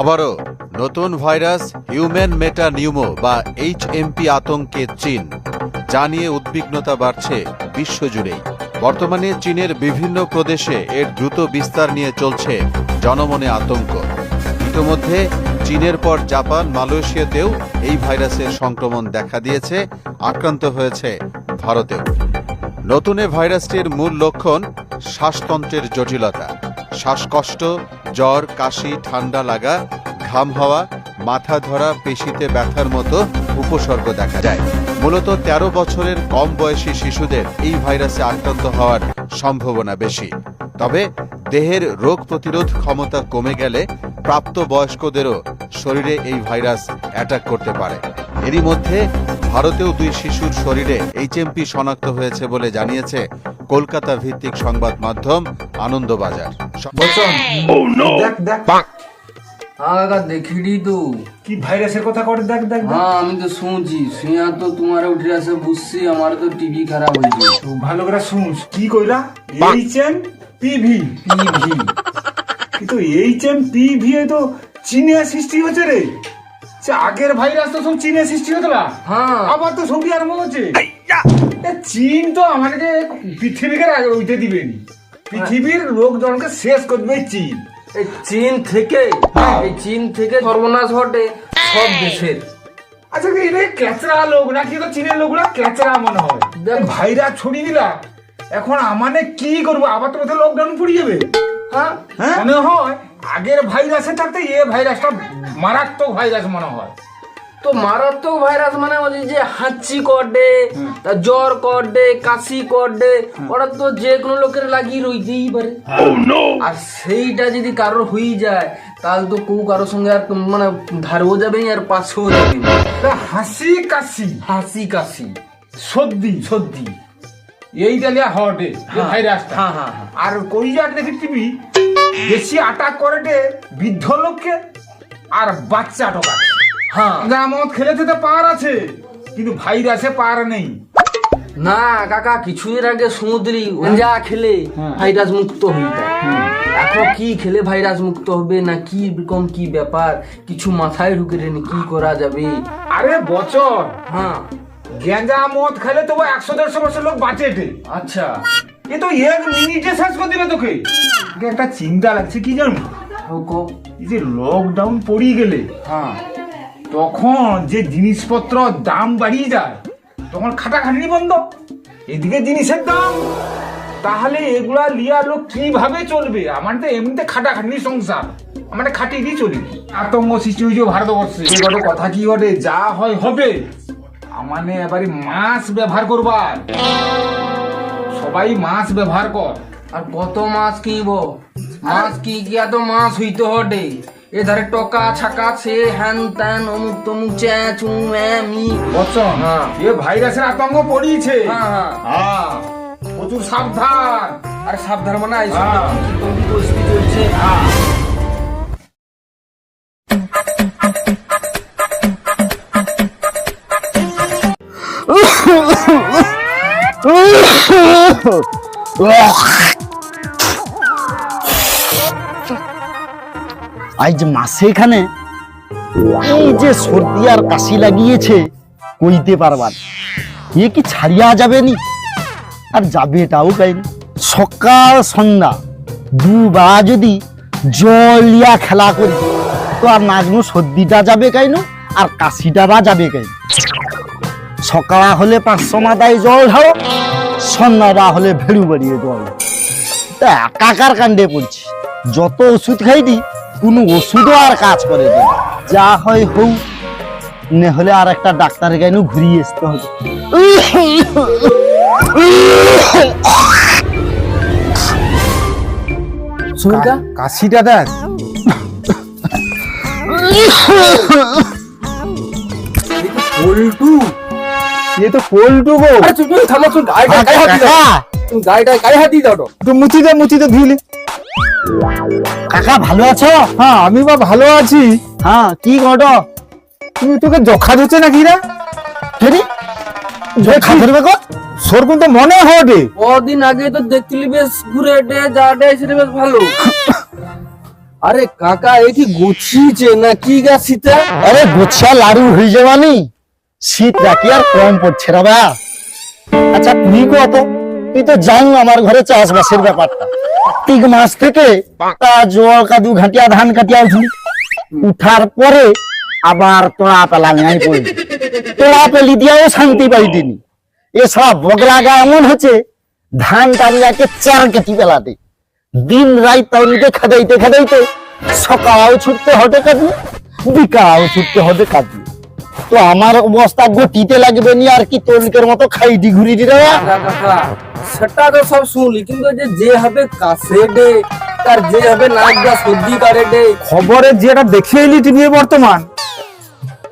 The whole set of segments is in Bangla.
আবারও, নতুন ভাইরাস হিউম্যান মেটা নিউমো বা এইচএমপি আতঙ্কে চীন, যা নিয়ে উদ্বিগ্নতা বাড়ছে বিশ্বজুড়েই। বর্তমানে চীনের বিভিন্ন প্রদেশে এর দ্রুত বিস্তার নিয়ে চলছে জনমনে আতঙ্ক। ইতোমধ্যে চীনের পর জাপান, মালয়েশিয়াতেও এই ভাইরাসের সংক্রমণ দেখা দিয়েছে, আক্রান্ত হয়েছে ভারতেও। নতুন ভাইরাসটির মূল লক্ষণ শ্বাসতন্ত্রের জটিলতা, শ্বাসকষ্ট জ্বর, কাশি, ঠান্ডা লাগা, ঘাম হওয়া, মাথা ধরা, পেশিতে ব্যথার মতো উপসর্গ দেখা যায়। মূলত ১৩ বছরের কম বয়সী শিশুদের এই ভাইরাসে আক্রান্ত হওয়ার সম্ভাবনা বেশি। তবে দেহের রোগ প্রতিরোধ ক্ষমতা কমে গেলে প্রাপ্ত বয়স্কদেরও শরীরে এই ভাইরাস অ্যাটাক করতে পারে। এরই মধ্যে ভারতেও দুই শিশুর শরীরে এইচএমপি শনাক্ত হয়েছে বলে জানিয়েছে কলকাতা ভিত্তিক সংবাদ মাধ্যম আনন্দবাজার। oh, দেখিলি তো। কি ভাইরাসের কথা করে দেখ দেখ হ্যাঁ, আমি তো শুনছি। তো তোমার উঠে আসে বুঝছি আমার তো টিভি খারাপ ভালো করে কি কিন্তু তো চীনে সৃষ্টি রে। আগের ভাইরাস তো সব চীনে সৃষ্টি হতো হ্যাঁ। আবার তো সৌদি আরম্ভ হচ্ছে। চীন তো আমাদেরকে পৃথিবীকে আগে উঠে দিবেনি। পৃথিবীর লোকজনকে শেষ করবে চীন। এই চীন থেকে এই চীন থেকে সর্বনাশ ঘটে সব দেশের। আচ্ছা এটা ক্যাচরা লোক নাকি তো চীনের লোকরা ক্যাচরা মনে হয়। দেখ। ভাইরাস ছড়িয়ে দিলা এখন আমানে কি করব? আবার তো বোধহয় লকডাউন পড়ে যাবে। হ্যাঁ? হ্যাঁ? মনে হয় আগের ভাইরাসের থাকতে এ ভাইরাসটা মারাত্মক ভাইরাস মনে হয়। তো মারাত্মক ভাইরাস মানে বলছি যে হাঁচি করবে তা জ্বর করবে কাশি করবে ওরা তো যে কোনো লোকের লাগিয়ে রইতেই পারে। আর সেইটা যদি কারোর হয়ে যায় তাহলে তো কেউ কারোর সঙ্গে আর মানে ধারও যাবে আর পাশেও যাবে হাসি কাশি? হাসি কাশি। সর্দি? সর্দি। এইটা লিয়া হটে ভাইরাসটা। হ্যাঁ, হ্যাঁ। আর কই যাক দেখি টিভি বেশি আটাক করে বৃদ্ধ লোককে আর বাচ্চা টোকা হ্যাঁ। যা মদ খেলেছে তো পার আছে কিন্তু ভাইরাসে পার নেই। না কাকা কিছুদিন আগে সমুদ্রি যা খেলে হ্যাঁ। ভাইরাস মুক্ত হয়ে যায়। এখন কি খেলে ভাইরাস মুক্ত হবে না কি রকম কি ব্যাপার কিছু মাথায় ঢুকে রে কি করা যাবে? আরে বছর হ্যাঁ। গেঁজা মদ খেলে তো একশো দেড়শো বছর লোক বাঁচেটে আচ্ছা। এ তো এক মিনিটে শেষ করে দিবে তোকে। একটা চিন্তা লাগছে কি জানো? এই যে লকডাউন পড়িয়ে গেলে হ্যাঁ। তখন যে জিনিসপত্র দাম বাড়িয়ে যায়, তখন খাটাখাটনি বন্ধ। এদিকে জিনিসের দাম। তাহলে এগুলা লিয়া লোক কীভাবে চলবে? আমার তো এমনিতে খাটাখাটনি সংসার। আমার খাটিয়ে চলি। আতঙ্ক সৃষ্টি হয়েছে ভারতবর্ষে। এ কথা কি ঘটে যা হয় হবে। আমানে এবারে মাছ ব্যবহার করবার। সবাই মাছ ব্যবহার কর। আর কত মাছ কিনব? মাছ কি গিয়া তো মাছ হইতে হটে। এধারে টকা ছাকা সে হ্যান ত্যান অমুক তমুক চ্যা চু ম্যা মি। বচ্চন হ্যাঁ। এ ভাইরাসের আতঙ্ক পড়িয়েছে। হ্যাঁ হ্যাঁ। হ্যাঁ। প্রচুর সাবধান। আর সাবধান মানে আইসো। হ্যাঁ। পরিস্থিতি চলছে হ্যাঁ। আজ মাসে এখানে এই যে সর্দি আর কাশি লাগিয়েছে, কইতে পারবার এ কি ছাড়িয়া যাবে নি? আর যাবে এটাও কাইনি সকাল সন্ধ্যা দুবার যদি জল ইয়া খেলা করি, তো আর নাজনো সর্দিটা যাবে কাইনো আর কাশিটা বা যাবে কাইন সকাল হলে পাঁচশো মাথায় জল ঢালো, সন্ধ্যা হলে ভেড়ু বাড়িয়ে জল তা একাকার কাণ্ডে পড়ছি। যত ওষুধ খাই দি কোনো ওষুধও আর কাজ করে না। যা হয় হোক নে হলে আর একটা ডাক্তারের গাইনু ঘুরিয়ে আসতে হবে। কাশিটা দেখ। পল্টু। এ তো পল্টু গো। আরে তুমি থামো তুমি গাড়িটা গায়ে হাত দিও কাকা তুমি গাড়িটা গায়ে হাত দাও তো তো মুচিতে মুচিতে ধুইলে। কাকা ভালো আছো? হ্যাঁ আমি বা ভালো আছি। হ্যাঁ কি ঘট তুমি তোকে জখা ধরছে নাকি রে? ফেরি খা ধরবে সোর কিন্তু মনে হবে কদিন আগে তো দেখলি বেশ ঘুরে ডে যা ডে সেটা বেশ ভালো। আরে কাকা এ কি গুছিয়েছে না কি গাছিতে আরে গুছিয়া লাড়ু হয়ে যাবানি শীত রাখি আর কম পড়ছে রে আচ্ছা তুই কত তুই তো জান আমার ঘরে চাষবাসের ব্যাপারটা। মাস থেকে কাদু ঘাটিয়া, ধান কাটিয়া উঠার পরে আবার পেলা নাই পেলি দিয়াও শান্তি পাইতিনি। এসব বগলা গা এমন হচ্ছে, ধান টানিয়াকে চার কেটি পেলাতে দিন রাত তাউনিকে খাদাইতে খাদাইতে সকালেও ছুটতে হবে কাটিয়ে বিকালেও ছুটতে হবে কাটিয়ে তো আমার অবস্থা গটিতে লাগবে নি আর কি তরিকের মতো খাইটি ঘুরি কাকা সেটা তো সব শুনলি কিন্তু যে যেভাবে কাছে ডে তার যেভাবে নাক গা সর্দি কারে ডে খবরে যেটা দেখে এলি টিভি বর্তমান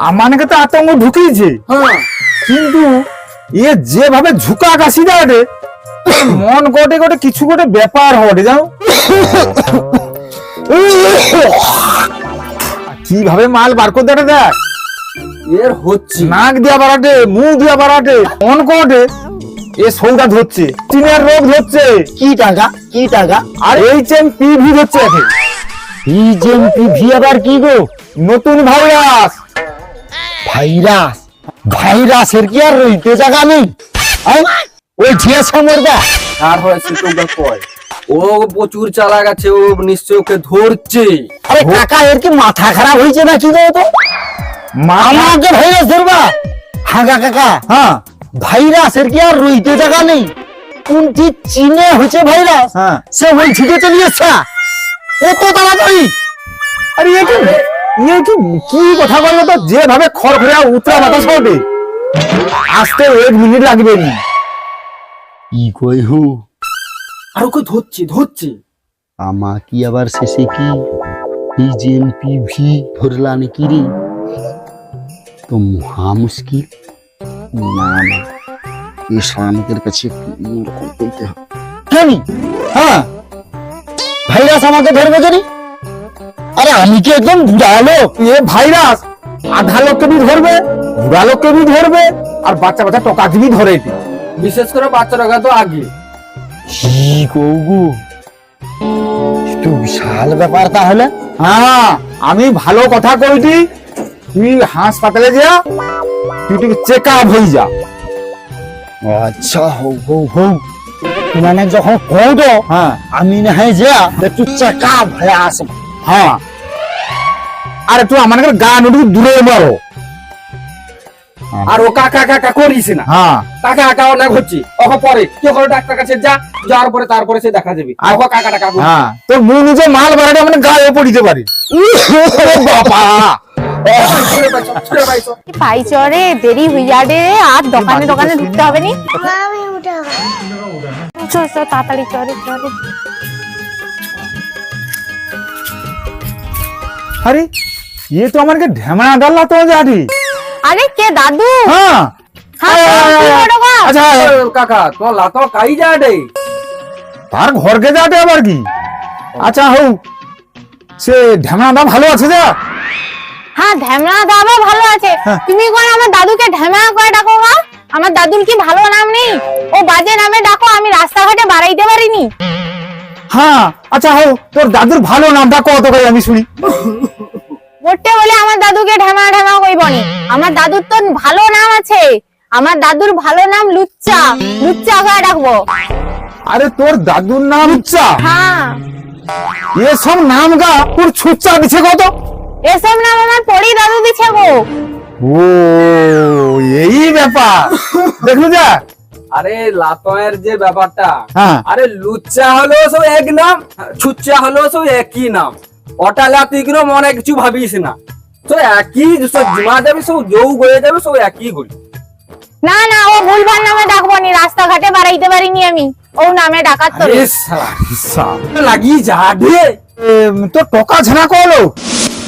আমাকে তো আতঙ্ক ঢুকিয়েছে হ্যাঁ। কিন্তু এ যেভাবে ঝুঁকা কাশি দেয় রে মন গোটে গোটে কিছু গোটে ব্যাপার হবে জানো? কীভাবে মাল বার করে দেয় দেখ? এর হচ্ছে। নাক দিয়া বাড়াটে মুখ দিয়া বাড়াটে মন কোটে এ সৌদা ধরছে চিনের রোগ ধরছে কি টাকা? কি টাকা? আর এইচ এম পিভি ধরছে একে। বিজেপি ভি আবার কি গো? নতুন ভাইরাস। ভাইরাস? ভাইরাসের কি আর রইতে জায়গা নেই? ওই ঝিয়েছে মরবা আর হয়েছে তো কয়? ও প্রচুর চালা গেছে ও নিশ্চয় ওকে ধরছে। আরে কাকা এর কি মাথা খারাপ হয়েছে নাকি গো তো? আমাকে ভাইরাস ধরবা? হাগা কাকা। হ্যাঁ। ভাইরাসের কি আর রইতে জায়গা নেই? কোনটি চীনে হয়েছে ভাইরাস? হ্যাঁ। সে ওই ছিটে চলে যাচ্ছে কত তাড়াতাড়ি? আরে এ কি ইয়ে কি কি কথা বলল তো? যেভাবে খড়খড়িয়া উতরা বাতাস হবে আসতে এক মিনিট লাগবে নি। কি কই হু? আর ওকে ধরছে ধরছে। আমা কি আবার শেষে কি? বিজেপি ভি ধরলা নাকি রে? তো মহা মুশকিল। না না ইসলামিকের কাছে করতে হবে হ্যাঁ। ভাইরাস আমাকে ধরবে জানি। আরে আমি কি একদম বুড়া লোক? এ ভাইরাস। আধা লোককে বি ধরবে বুড়া লোককে বি ধরবে আর বাচ্চা বাচ্চা টকাকে বি ধরে। বিশেষ করে বাচ্চারা তো আগে। কি কৌগু একটু বিশাল ব্যাপার তাহলে। হ্যাঁ আমি ভালো কথা কইটি তুই হাসপাতালে যা তুই একটু চেক আপ হয়ে যা। আচ্ছা মানে যখন কও তো হ্যাঁ। আমি না হয় যা একটু চাকা ভয়ে আসব হ্যাঁ। আর একটু আমাদের গান দূরে মারো। আর ও কাকা কাকা করিস না। হ্যাঁ। কাকা কাকা অনেক হচ্ছে। ওকে পরে কেউ করে ডাক্তার কাছে যা যাওয়ার পরে তারপরে সে দেখা যাবে আর ওকে কাকা। হ্যাঁ। তোর মুখ নিজে মাল বাড়াটা মানে গায়ে পড়িতে পারি। বাবা। পাইছ রে দেরি হয়ে যাবে আর দোকানে দোকানে ঢুকতে হবে নি চল চল তাড়াতাড়ি চলে চলে আরে ये तो हमारे के ढेमना डाला तो जाटी আরে কে দাদু हाँ হ্যাঁ কি বড় গো? আচ্ছা কাকা তোমার লাতো কাই যা রে তার ঘরকে যাটে আবার কি আচ্ছা হউ সে ঢেমনাটা ভালো আছে যা হ্যাঁ ঢ্যামনা দাদা ভালো আছে। হ্যাঁ। তুমি কোন আমার দাদুকে ঢ্যামনা করে ডাকো গা আমার দাদুর কি ভালো নাম নেই? ও বাজে নামে ডাকো আমি রাস্তাঘাটে বাড়াইতে পারিনি। হ্যাঁ আচ্ছা হউ তোর দাদুর ভালো নামটা কত করে আমি শুনি। মোটে বলে আমার দাদুকে ঢ্যামা ঢ্যামা কইবনি আমার দাদুর তো ভালো নাম আছে। আমার দাদুর ভালো নাম লুচ্চা। লুচ্চা করে ডাকবো। আরে তোর দাদুর নাম উচ্চা হ্যাঁ। এসব নাম গা তোর ছুচ্চা দিছে কত? এসব নাম আমার পরি দাদু দিছে গো ও এই ব্যাপার। দেখলি যা। আরে লাতয়ের যে ব্যাপারটা হ্যাঁ। আরে লুচ্চা হলো সব এক নাম ছুচ্চা হলো সব একই নাম। ওটা লাতি কিনো মনে কিছু ভাবিস না। তো একই সব জমা যাবে সব যোগ হয়ে যাবে সব একই গুলি না না ও ভুলভাল নামে ডাকবো নি রাস্তাঘাটে বাড়াইতে পারিনি আমি। ও নামে ডাকাত তো আরে শালা, লাগি যা রে তোর টকা ছেনা করল?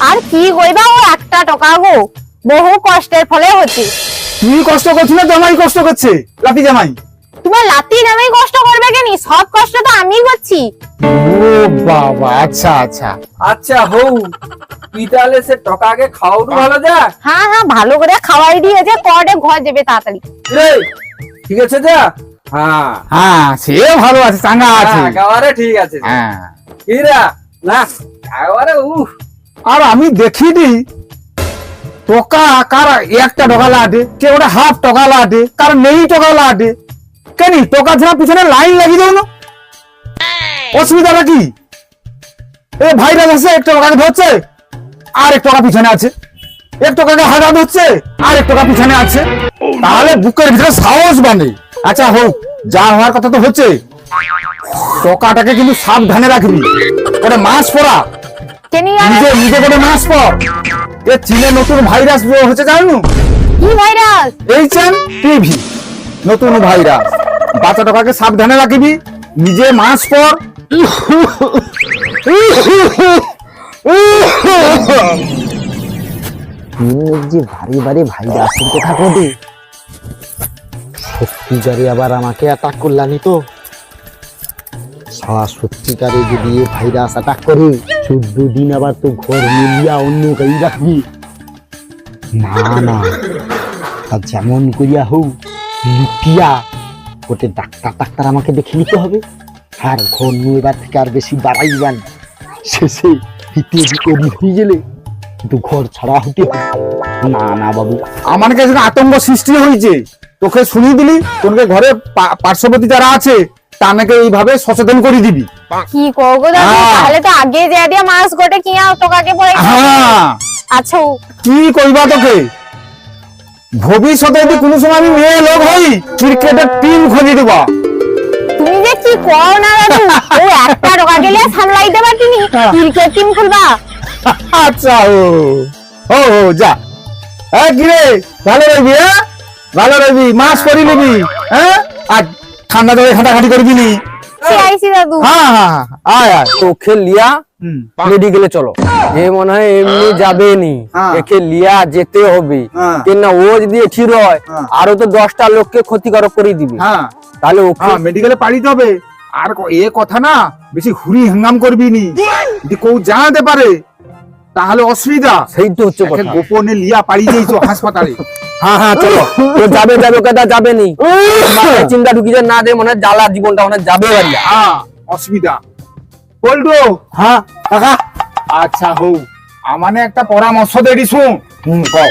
আর কি কইবা ও একটা টাকা গো? বহু কষ্টের ফলে হচ্ছে। তুমি কষ্ট করছিস না জামাই কষ্ট করছে লাতি জামাই। তোমার লাতি নামে কষ্ট করবে কেনি? সব কষ্ট তো আমি করছি। ও বাবা আচ্ছা আচ্ছা। আচ্ছা হৌ তুই তাহলে সে টকাকে খাওয়ানো ভালো যা। হ্যাঁ হ্যাঁ ভালো করে খাওয়াই দিয়ে দিয়েছে কটে ঘর যাবে তাড়াতাড়ি। রে ঠিক আছে যা। হ্যাঁ। হ্যাঁ সে ভালো আছে চাঙ্গা আছে। হ্যাঁ, একেবারে ঠিক আছে। হ্যাঁ। হিরা না একবারে উহ আর আমি দেখিনি টোকা কার একটা টাকা লাটে কে ওটা হাফ টাকা লাটে কার নেই টাকা লাটে কেন টোকা ছাড়া পিছনে লাইন লাগিয়ে দেবো না? অসুবিধাটা কি? এ ভাইরাস আছে, এক টাকাকে ধরছে, আর এক টাকা পিছনে আছে। এক টাকাকে হাজার ধরছে, আর এক টাকা পিছনে আছে। তাহলে বুকের ভিতরে সাহস বানে আচ্ছা হোক, যা হওয়ার কথা তো হচ্ছে। টোকাটাকে কিন্তু সাবধানে রাখবি। ওটা মাছ কেনি নিজে নিজে করে মাস পর। এ চীনে নতুন ভাইরাস হচ্ছে জানো? কি ভাইরাস? H M TV. নতুন ভাইরাস। বাচ্চা টাকাকে সাবধানে রাখবি। নিজে মাস পর। যে ভারী ভারী ভাইরাসের কথা কবে? সত্যিকারে আবার আমাকে অ্যাটাক করলানি তো। সারা সত্যিকারে যদি এ ভাইরাস অ্যাটাক করে, চোদ্দ দিন আবার তো ঘর মিলিয়া অন্য কাই রাখবি। না না, তা যেমন করিয়া হোক লুকিয়া ওতে ডাক্তার ডাক্তার আমাকে দেখে নিতে হবে। আর ঘর নিয়ে এবার থেকে আর বেশি বাড়াই যান। শেষে হিতে বিপরীত হয়ে গেলে কিন্তু ঘর ছাড়া হতে না না, বাবু। আমার কাছে আতঙ্ক সৃষ্টি হয়েছে। তোকে শুনিয়ে দিলি তোকে ঘরে পার্শ্ববর্তী যারা আছে তাকে এইভাবে সচেতন করে দিবি। কি দাদু? হ্যাঁ। তাহলে তো আগে যা দিয়া মাছ গোটে কিয়া পড়ে হ্যাঁ। আচ্ছা কি কইবা তোকে? ভবিষ্যতে যদি কোনো সময় আমি মেয়ে লোক হই ক্রিকেটের টিম খুঁজে দেবা। তুমি যে কি করো না দাদু? ও একটা টোকা গেলে সামলাইতে পারতিনি হ্যাঁ। ক্রিকেট টিম খুলবা? আচ্ছা ও। ও ভালো রবি হ্যাঁ? ভালো মাছ করি নিবি হ্যাঁ? আর ঠান্ডা জলে খাটাখাটি করবি নি? হ্যাঁ হ্যাঁ হ্যাঁ, আয় আয়। তোকে লিয়া মেডিকেলে চলো। এ মনে হয় এমনি যাবে নি। হ্যাঁ। একে লিয়া যেতে হবে। হ্যাঁ। কেন ও যদি এটি রয় হ্যাঁ। আরও তো দশটা লোককে ক্ষতিকারক করে দিবে। হ্যাঁ। তাহলে ওকে হ্যাঁ মেডিকেলে পাঠিয়ে হবে। আর এ কথা না বেশি হুড়ি হাঙ্গাম করবি নি। যদি কেউ জানাতে পারে তাহলে অসুবিধা। সেই তো হচ্ছে কথা। গোপনে লিয়া পাঠিয়ে দিয়েছ হাসপাতালে। হ্যাঁ হ্যাঁ চলো। তো যাবে যাবে কথা যাবে নি মাথায় চিন্তা ঢুকিয়ে না দে মনে জ্বালা জীবনটা মনে যাবে বাড়িয়া হ্যাঁ অসুবিধা। বলতো হ্যাঁ কাকা? আচ্ছা হৌ আমানে একটা পরামর্শ দেড়ি শুন হুম কও।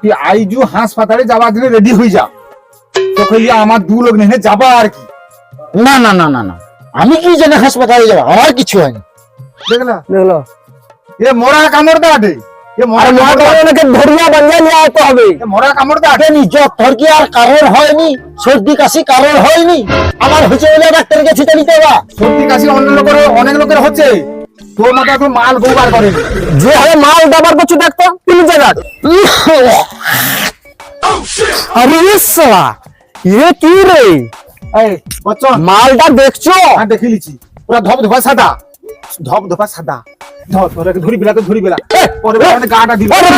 তুই আইজু হাসপাতালে যাবার জন্য রেডি হয়ে যা। তোকে লিয়ে আমার দু লোক নেহে যাবা আর কি। না না না না না। আমি কি জানি হাসপাতালে যাব? আমার কিছু হয়নি। দেখলা? দেখল। এ মরা কামড় দাটে এ মরা আর কামড় দাটে ওনাকে ধরিয়া বাঞ্জা নিয়ে আসতে হবে। এ মরা কামড় দাটে জানি জ্বর কি আর কারোর হয়নি। সর্দি কাশি কারোর হয়নি। আমার বলে ডাক্তার বা। সর্দি কাশি অন্য লোকের অনেক লোকের হচ্ছে। তোর মাথা তো মাল গোবার করে। যে হারে মাল দাবার করছ দেখতো তিন জায়গা আরে সালা এ কি রে? এই বচ্চন। মালটা দেখছ? হ্যাঁ দেখে লিছি পুরা ধপ ধপা সাদা। ধপ ধপা সাদা। ধর ধর ধরি বেলা তো ধরি বেলা পরে গাটা দিল আরে